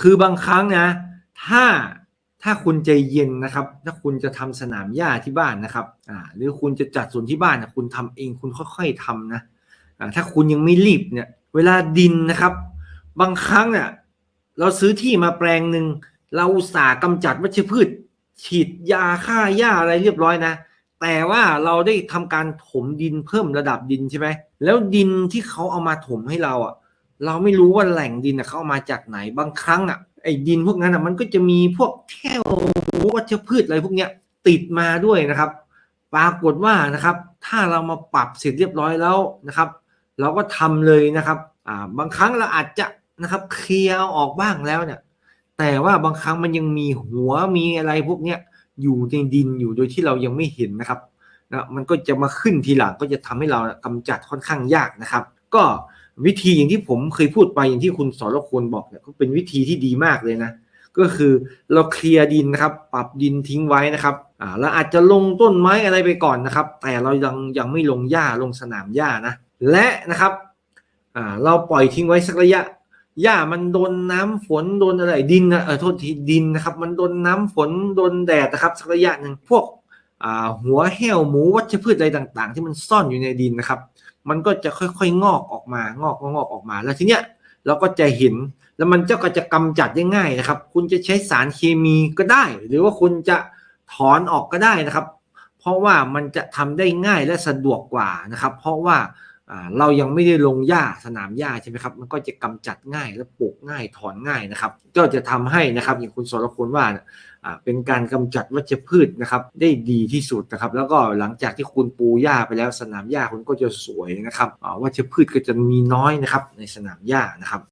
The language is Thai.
คือบางครั้งนะ ถ้าถ้าคุณใจเย็นนะครับ ถ้าคุณจะทำสนามหญ้าที่บ้านนะครับอ่าหรือคุณจะจัดสวนที่บ้านนะคุณทำเองคุณค่อยๆทำนะอ่าถ้าคุณยังไม่รีบเนี่ยเวลาดินนะครับ บางครั้งเนี่ยเราซื้อที่มาแปลงหนึ่งเราสาห์กำจัดวัชพืช ฉีดยาฆ่าหญ้าอะไรเรียบร้อยนะ แต่ว่าเราได้ทำการถมดินเพิ่มระดับดินใช่ไหมแล้วดินที่เขาเอามาถมให้เราอะ เราไม่รู้ว่าแหล่งดินเขาเอามาจากไหนบางครั้งอะไอ้ดินพวกนั้นอะมันก็จะมีพวกแค่วัชพืชอะไรพวกเนี้ยติดมาด้วยนะครับ ปรากฏว่านะครับ ถ้าเรามาปรับเสร็จเรียบร้อยแล้วนะครับ เราก็ทำเลยนะครับอ่าบางครั้งเราอาจจะนะครับเคลียร์ออกบ้างแล้วเนี่ยแต่ว่าบางครั้งมันยังมีหัวมีอะไรพวกเนี้ยอยู่ในดินอยู่โดยที่เรายังไม่เห็นนะครับนะมันก็จะมาขึ้นทีหลังก็จะทำให้เรากำจัดค่อนข้างยากนะครับ ก็ วิธีอย่างที่ผมเคยพูดไปอย่างที่คุณสรควรบอกเนี่ยก็เป็นวิธีที่ดีมากเลยนะ ก็คือเราเคลียร์ดินนะครับ ปรับดินทิ้งไว้นะครับอ่าเราอาจจะลงต้นไม้อะไรไปก่อนนะครับ แต่เรายังยังไม่ลงหญ้าลงสนามหญ้านะ และนะครับอ่าเราปล่อยทิ้งไว้สักระยะหญ้ามันโดนน้ำฝนโดนอะไรดินนะเออโทษทีดินนะครับ มันโดนน้ำฝนโดนแดดนะครับสักระยะหนึ่งพวก หัวแห้วหมูวัชพืชอะไรต่างๆ ที่มันซ่อนอยู่ในดินนะครับ มันก็จะค่อยๆ งอกออกมางอกงอกออกมา แล้วทีเนี้ยเราก็จะเห็นแล้วมันเจ้าก็จะกำจัดได้ง่ายนะครับ คุณจะใช้สารเคมีก็ได้ หรือว่าคุณจะถอนออกก็ได้นะครับ เพราะว่ามันจะทำได้ง่ายและสะดวกกว่านะครับ เพราะว่า เรายังไม่ได้ลงหญ้าสนามหญ้าใช่ไหมครับ มันก็จะกำจัดง่ายและปลูกง่ายถอนง่ายนะครับ ก็จะทำให้นะครับอย่างคุณสรคุณว่าเนี่ยอ่าเป็นการกำจัดวัชพืชนะครับ ได้ดีที่สุดนะครับ แล้วก็หลังจากที่คุณปูหญ้าไปแล้วสนามหญ้าคุณก็จะสวยนะครับวัชพืชก็จะมีน้อยนะครับในสนามหญ้านะครับ